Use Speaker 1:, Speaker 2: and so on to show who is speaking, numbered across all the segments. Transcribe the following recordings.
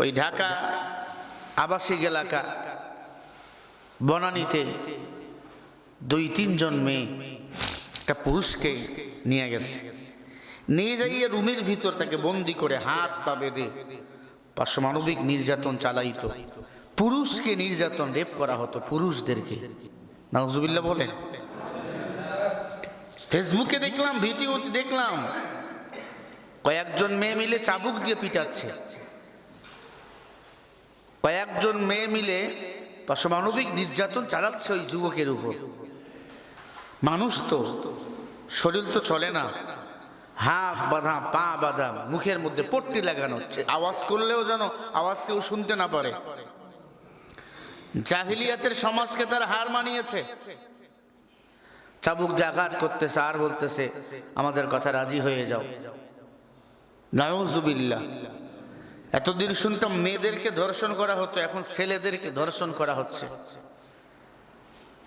Speaker 1: ওই ঢাকা আবাসিক এলাকা, বনানীতে দুই, তিনজন মেয়ে একটা পুরুষকে নিয়ে গেছে। নিয়ে যাইয়ে রুমের ভিতর তাকে বন্দি করে হাত পা বেঁধে পাশমানবিক নির্যাতন চালাইতো। পুরুষকে নির্যাতন রেপ করা হতো পুরুষদেরকে। নাউজুবিল্লাহ বলেন। ফেসবুকে দেখলাম, ভিডিওতে দেখলাম, কয়েকজন মেয়ে মিলে চাবুক দিয়ে পিটাচ্ছে। কয়েকজন মেয়ে মিলে পাশমানবিক নির্যাতন চালাচ্ছে ওই যুবকের উপর। মানুষ তো শরীর তো চলে না। হাত বাঁধা পা বাঁধা মুখের মধ্যে পট্টি লাগানো হচ্ছে। আওয়াজ করলেও যেন আওয়াজ কেউ শুনতে না পারে। জাহিলিয়াতের সমাজকে তার হার মানিয়েছে। চাবুক আঘাত করতেছে আর বলতেছে আমাদের কথা রাজি হয়ে যাও। নাউজুবিল্লাহ। এতদিন শুনতাম মেয়েদেরকে ধর্ষণ করা হতো, এখন ছেলেদেরকে ধর্ষণ করা হচ্ছে।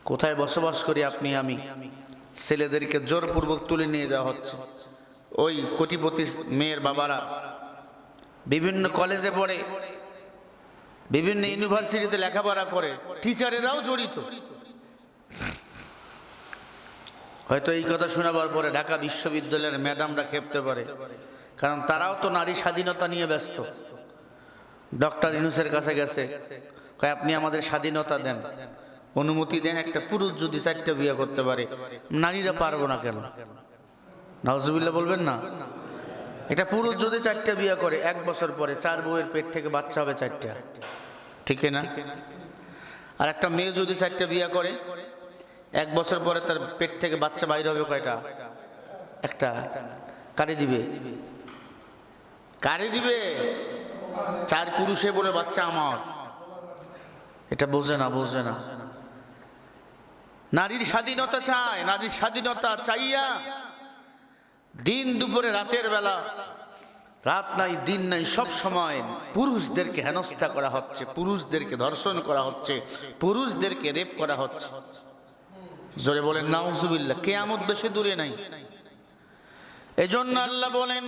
Speaker 1: কোথায় বসবাস করি আপনি, আমি? ছেলেদেরকে জোরপূর্বক তুলে নিয়ে যাওয়া হচ্ছে। ওই কোটিপতি মেয়ের বাবারা বিভিন্ন কলেজে পড়ে, বিভিন্ন ইউনিভার্সিটিতে লেখাপড়া করে, টিচারেরাও জড়িত। হয়তো এই কথা শোনাবার পরে ঢাকা বিশ্ববিদ্যালয়ের ম্যাডামরা খেপতে পারে। কারণ তারাও তো নারী স্বাধীনতা নিয়ে ব্যস্ত। ডক্টর ইনুসের কাছে গেছে, কয়, আপনি আমাদের স্বাধীনতা দেন। অনুমতি দেন একটা পুরুষ যদি চারটা বিয়ে করতে পারে, নারীরা পারব না কেন? নওয়াজুবিল্লাহ বলবেন না। এটা পুরুষ যদি চারটা বিয়ে করে, এক বছর পরে চার বউয়ের পেট থেকে বাচ্চা হবে চারটা। ঠিক না আর একটা মেয়ে যদি চারটা বিয়ে করে, এক বছর পরে তার পেট থেকে বাচ্চা বাইর হবে কয়টা? একটা। কারে দিবে? কারে দিবে। চার পুরুষে বলে, বাচ্চা আমার। এটা বোঝে না বোঝে না। নারীর স্বাধীনতা চায়, নারীর স্বাধীনতা চাইয়া দিন দুপুরে রাতের বেলা, রাত নাই, দিন নাই, সব সময় পুরুষদেরকে হেনস্থা করা হচ্ছে, পুরুষদেরকে ধর্ষণ করা হচ্ছে, পুরুষদেরকে রেপ করা হচ্ছে। জোরে বলেন, নাউজুবিল্লাহ, কেয়ামত বেশি দূরে নাই। এজন্য আল্লাহ বলেন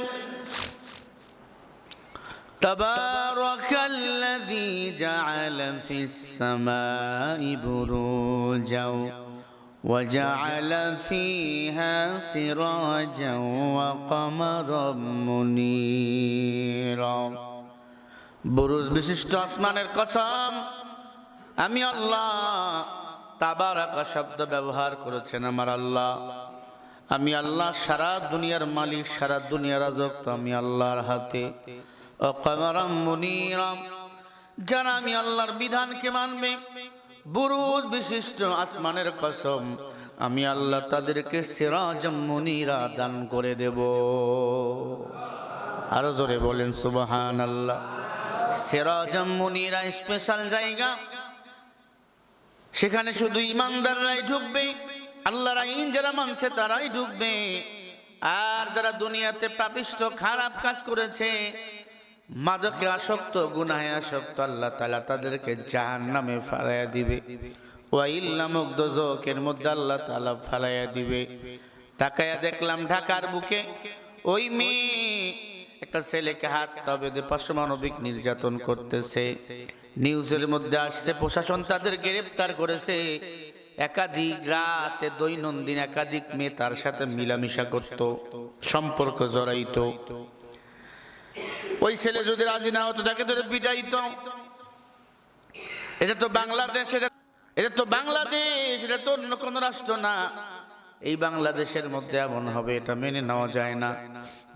Speaker 1: تبارك الذي جعل في السماء بروجا وجعل فيها سراجا وقمرا منيرا بروج বিশিষ্ট আসমানের কসম, আমি আল্লাহ তাবারাকা শব্দ ব্যবহার করেছেন আমার আল্লাহ। আমি আল্লাহ সারা দুনিয়ার মালিক, সারা দুনিয়ার রাজক তো আমি আল্লাহর হাতে। অকমরম মুনিরম। যারা আমি আল্লাহর বিধানকে মানবে। বুরুজ বিশিষ্ট আসমানের কসম, আমি আল্লাহ তাদেরকে সিরাজম মুনিরা দান করে দেব। আরও জোরে বলেন সুবহান আল্লাহ সিরাজম মুনিরা স্পেশাল জায়গা। সেখানে শুধু ইমানদাররাই ঢুকবে, আল্লাহর আইন যারা মানছে তারাই ঢুকবে। আর যারা দুনিয়াতে পাপিষ্ট খারাপ কাজ করেছে মাদকে আসক্ত, গুনাহে আসক্ত, আল্লাহ তালা তাদেরকে জাহান নামে ফালাইয়া দিবে। ওয়াইল নামক দোজকের মধ্যে আল্লাহ তালা ফালাইয়া দিবে। তাকায়া দেখলাম ঢাকার বুকে ওই মেয়ে, একটা ছেলেকে হাত পা বেঁধে পাশমানবিক নির্যাতন করতেছে। নিউজের মধ্যে আসছে, প্রশাসন তাদের গ্রেপ্তার করেছে। একাধিক রাতে দৈনন্দিন একাধিক মেয়ে তার সাথে মিলামিশা করত, সম্পর্ক জড়াইতো। ওই ছেলে যদি রাজি না হতো, তাকে ধরে পিটাইতো এটা তো বাংলাদেশ, এটা এটা তো বাংলাদেশ, এটা তো অন্য কোনো রাষ্ট্র না। এই বাংলাদেশের মধ্যে এমন হবে, এটা মেনে নেওয়া যায় না।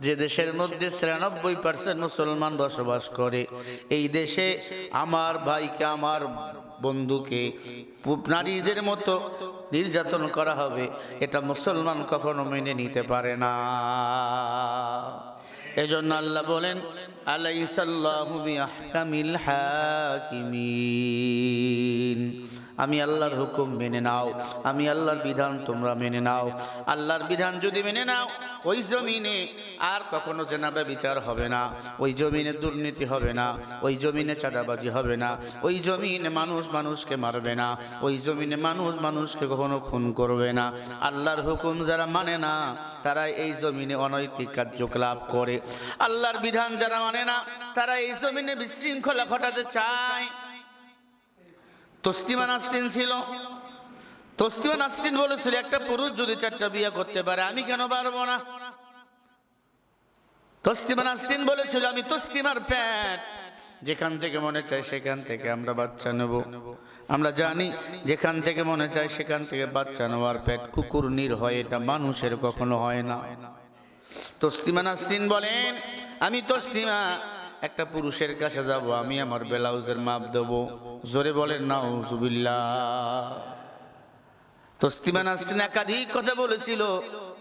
Speaker 1: যে দেশের মধ্যে ছিয়ানব্বই পার্সেন্ট মুসলমান বসবাস করে, এই দেশে আমার ভাইকে, আমার বন্ধুকে নারীদের মতো নির্যাতন করা হবে, এটা মুসলমান কখনো মেনে নিতে পারে না। এজন্য আল্লাহ বলেন আলাইসাল্লাহু বিআহকামিল হাকিমিন। আমি আল্লাহর হুকুম মেনে নাও। আমি আল্লাহর বিধান তোমরা মেনে নাও। আল্লাহর বিধান যদি মেনে নাও, ওই জমিনে আর কখনো জেনাবে বিচার হবে না। ওই জমিনে দুর্নীতি হবে না। ওই জমিনে চাঁদাবাজি হবে না। ওই জমিনে মানুষ মানুষকে মারবে না। ওই জমিনে মানুষ মানুষকে কখনো খুন করবে না। আল্লাহর হুকুম যারা মানে না তারা এই জমিনে অনৈতিক কার্যকলাপ করে। আল্লাহর বিধান যারা মানে না, তারা এই জমিনে বিশৃঙ্খলা ঘটাতে চায়। তস্তিমা নাস্তিন ছিল। তস্তিমা নাস্তিন বলেছিল, একটা পুরুষ যদি চারটা বিয়ে করতে পারে, আমি কেন পারব না? তস্তিমা নাস্তিন বলেছিল, আমি তস্তিমার প্যাট। যেখান থেকে মনে চায় সেখান থেকে আমরা বাচ্চা নেব। আমরা জানি, যেখান থেকে মনে চায় সেখান থেকে বাচ্চা নেওয়ার পেট কুকুর নির হয় এটা মানুষের কখনো হয় না। তস্তিমা নাস্তিন বলেন, আমি তস্তিমা একটা পুরুষের কাছে যাব, আমি আমার ব্লাউজের মাপ দেবো। জোরে বলেন না জুবিল্লা তস্তিমা নাসরিন একাধিক কথা বলেছিল।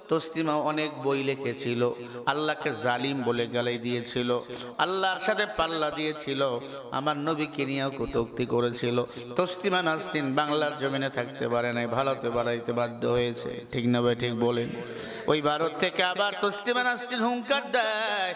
Speaker 1: তস্তিমা অনেক বই লিখেছিল। আল্লাহকে জালিম বলে গালাই দিয়েছিল। আল্লাহর সাথে পাল্লা দিয়েছিল। আমার নবীকে নিয়েও কটুক্তি করেছিল। তস্তিমা নাস্তিন বাংলার জমিনে থাকতে পারে নাই ভারতে বাড়াইতে বাধ্য হয়েছে। ঠিক না ভাই, ঠিক বলেন। ওই ভারত থেকে আবার তস্তিমা নাস্তিন হুঙ্কার দেয়।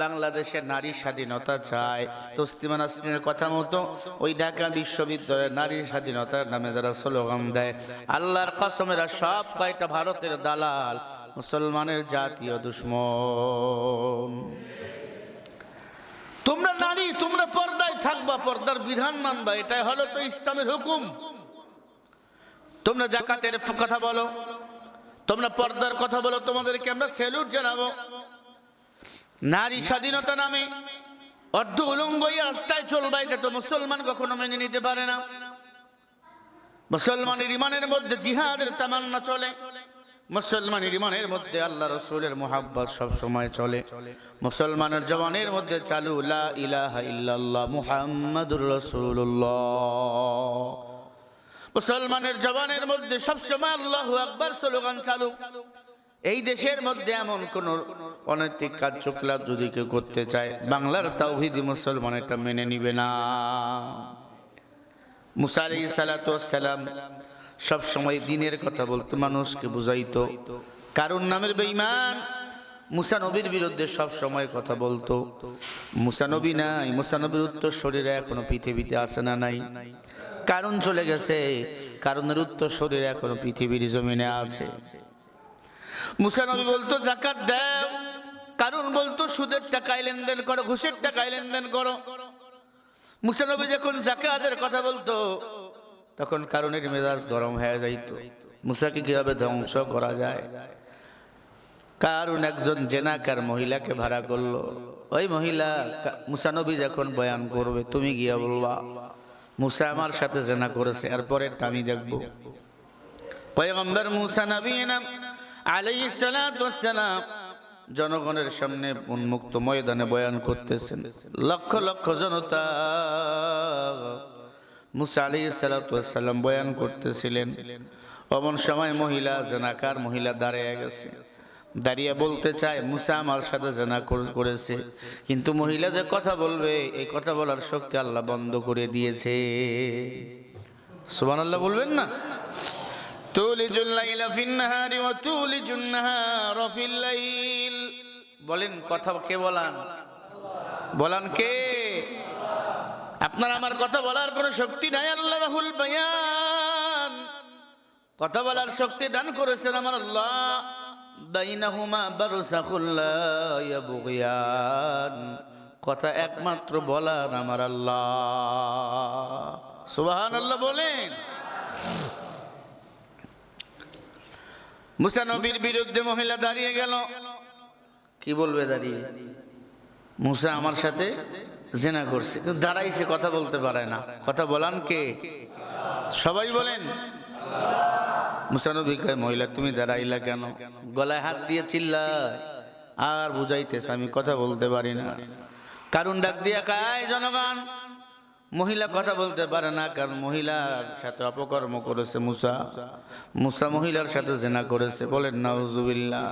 Speaker 1: বাংলাদেশে নারী স্বাধীনতা চায়। তস্তিমা নাসরিনের কথা মতো ওই ঢাকা বিশ্ববিদ্যালয়ের নারী স্বাধীনতার নামে যারা স্লোগান দেয়, আল্লাহর কসমেরা সব কয়টা ভারতের দালাল, মুসলমানের জাতীয় দুশ্মন। তোমরা নারী, তোমরা পর্দায় থাকবা, পর্দার বিধান মানবা, এটাই হলো তো ইসলামের হুকুম। তোমরা জাকাতের কথা বলো, তোমরা পর্দার কথা বলো, তোমাদেরকে আমরা স্যালুট জানাব। নারী স্বাধীনতা নামে অর্ধ উলঙ্গ এই রাস্তায় চলবে এটা তো মুসলমান কখনো মেনে নিতে পারে না। মুসলমানের ইমানের মধ্যে জিহাদের তামান্না চলে। মুসলমানের ইমানের মধ্যে আল্লাহ রসুলের মোহাব্বত সব সময় চলে। মুসলমানের জওয়ানের মধ্যে চালু, লা ইলাহা ইল্লাল্লাহ মুহাম্মাদুর রাসূলুল্লাহ। মুসলমানের জওয়ানের মধ্যে সব সময় আল্লাহু আকবার স্লোগান চালু। এই দেশের মধ্যে এমন কোন অনৈতিক কার্যকলাপ যদি কেউ করতে চায়, বাংলার তাওহিদি মুসলমান এটা মেনে নিবে না। মুসা সালাতাম সব সময় দিনের কথা বলতো, মানুষকে বুঝাইতো। কারণ নামের বেঈমান? মুসা নবীর বিরুদ্ধে সব সময় কথা বলতো। মুসা নবী নাই, মুসা নবীর উত্তর শরীরে এখনও পৃথিবীতে আসে না নাই? কারণ চলে গেছে, কারণের উত্তর শরীরে এখনও পৃথিবীর জমিনে আছে। মুসা নবী বলতো, জাকাত দাও। কারণ বলতো, সুদের টাকায় লেনদেন করো, ঘুষের টাকায় লেনদেন করো। মুসা নবী যখন জাকাতের কথা বলতো, তখন কারণের মেজাজ গরম হয়ে যাইত। মুসাকে কীভাবে ধ্বংস করা যায়? কারণ একজন জেনাকার মহিলাকে ভাড়া করল। ওই মহিলা কা- মুসা নবী যখন বয়ান করবে, তুমি গিয়া বলবা, মুসা আমার সাথে জেনা করেছে, এরপরে আমি দেখব। পয়গম্বর মুসা নবীনা আলাইহিস ওয়াসসালাম জনগণের সামনে উন্মুক্ত ময়দানে বয়ান করতেছেন। লক্ষ লক্ষ জনতা মুসা আলাইহিস সালাতু বয়ান করতেছিলেন। অমন সময় মহিলা জেনাকার মহিলা দাঁড়িয়ে গেছে। দাঁড়িয়ে বলতে চায়, মুসা আমার সাথে জেনা করেছে। কিন্তু মহিলা যে কথা বলবে, এই কথা বলার শক্তি আল্লাহ বন্ধ করে দিয়েছে। সুবান আল্লাহ বলবেন না? تولج الليل في النهار وتولج النهار في الليل বলেন কথা কে বলান বলান কে আপনার আমার কথা বলার কোনো শক্তি নাই আল্লাহ রাহুল বায়ান কথা বলার শক্তি দান করেছেন আমার আল্লাহ বাইনাহুমা বারসাখুল লা ইয়াবগিয়ান কথা একমাত্র বলার আমার আল্লাহ সুবহানাল্লাহ বলেন মুসা নবীর বিরুদ্ধে মহিলা দাঁড়িয়ে গেল। কি বলবে দাঁড়িয়ে? মুসা আমার সাথে জেনা করছে, কিন্তু দাঁড়াইছে, কথা বলতে পারে না। কথা বলান কে? সবাই বলেন। মুসা নবী কয়, মহিলা, তুমি দাঁড়াইলা কেন? গলায় হাত দিয়ে চিল্লায়। আর বুঝাইতেছে, আমি কথা বলতে পারি না। কারণ ডাক দিয়া কায় জনগণ মহিলা কথা বলতে পারে না, কারণ মহিলার সাথে অপকর্ম করেছে মুসা। মুসা মহিলার সাথে জেনা করেছে। বলেন, নাউজুবিল্লাহ।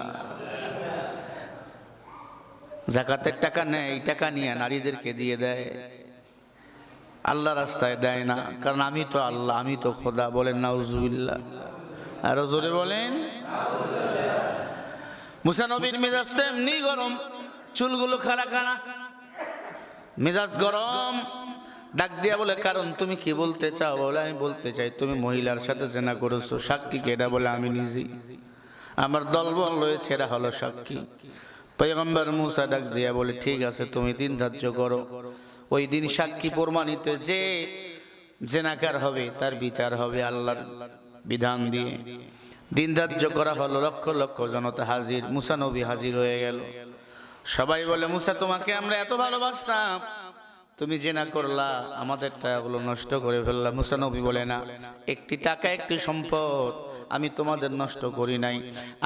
Speaker 1: জাকাতের টাকা নেয়, এই টাকা নিয়ে নারীদেরকে দিয়ে দেয়। আল্লাহ রাস্তায় দেয় না, কারণ আমি তো আল্লাহ, আমি তো খোদা। বলেন, নাউজুবিল্লাহ। আরও জোরে বলেন। মুসা নবীর মেজাজ তো এমনি গরম। চুলগুলো খাড়া খাড়া। মেজাজ গরম। ডাক দিয়া বলে, কারণ তুমি কি বলতে চাও? বলে, আমি বলতে চাই, তুমি মহিলার সাথে জেনা করেছ। সাক্ষী কেডা বলে, আমি নিজেই। আমার দলবল রয়েছে, এরা হলো সাক্ষী। পয়গম্বর মুসা ডাক দিয়া বলে, ঠিক আছে, তুমি দিন ধার্য করো। ওই দিন সাক্ষী প্রমাণিত যে জেনাকার হবে, তার বিচার হবে আল্লাহর বিধান দিয়ে। দিন ধার্য করা হলো, লক্ষ লক্ষ জনতা হাজির। মুসা নবী হাজির হয়ে গেল। সবাই বলে, মুসা, তোমাকে আমরা এত ভালোবাসতাম। তুমি জেনা করলা, আমাদের টাকাগুলো নষ্ট করে ফেললা। মুসা নবী বলে না, একটি টাকা, একটি সম্পদ আমি তোমাদের নষ্ট করি নাই।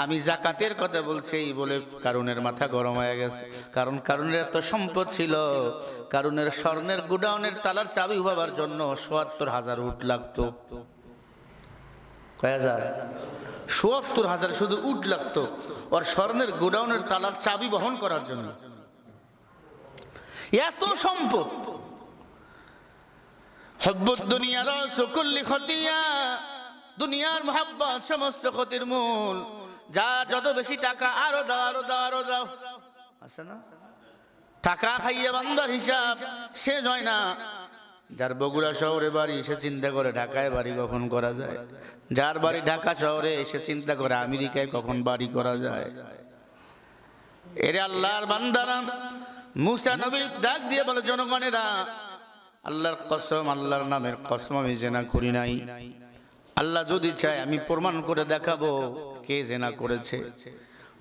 Speaker 1: আমি জাকাতের কথা বলছি, এই বলে কারণের মাথা গরম হয়ে গেছে। কারণ কারণের এত সম্পদ ছিল কারণের স্বর্ণের গুডাউনের তালার চাবি হবার জন্য সোয়াত্তর হাজার উঠ লাগতো। হাজার? সোয়াত্তর হাজার শুধু উঠ লাগতো, ওর স্বর্ণের গোডাউনের তালার চাবি বহন করার জন্য। এত সম্পদ। দুনিয়ার দুনিয়ার সমস্ত ক্ষতির মূল। যার যত বেশি টাকা, আরও আরও আরও আছে না? টাকা বান্দার হিসাব শেষ হয় না। যার বগুড়া শহরে বাড়ি, সে চিন্তা করে ঢাকায় বাড়ি কখন করা যায়? যার বাড়ি ঢাকা শহরে, সে চিন্তা করে আমেরিকায় কখন বাড়ি করা যায়? এরে আল্লাহর বান্দারা মুসা নবী ডাক দিয়ে বলে, জনগণেরা, আল্লাহর কসম, আল্লাহর নামের কসম আমি জেনা করি নাই। আল্লাহ যদি চায় আমি প্রমাণ করে দেখাবো কে জেনা করেছে।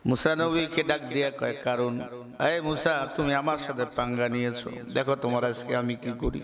Speaker 1: মুসানবীকে ডাক দিয়া কয়, কারণ, এই মুসা, তুমি আমার সাথে পাঙ্গা নিয়েছো। দেখো তোমার আজকে আমি কি করি।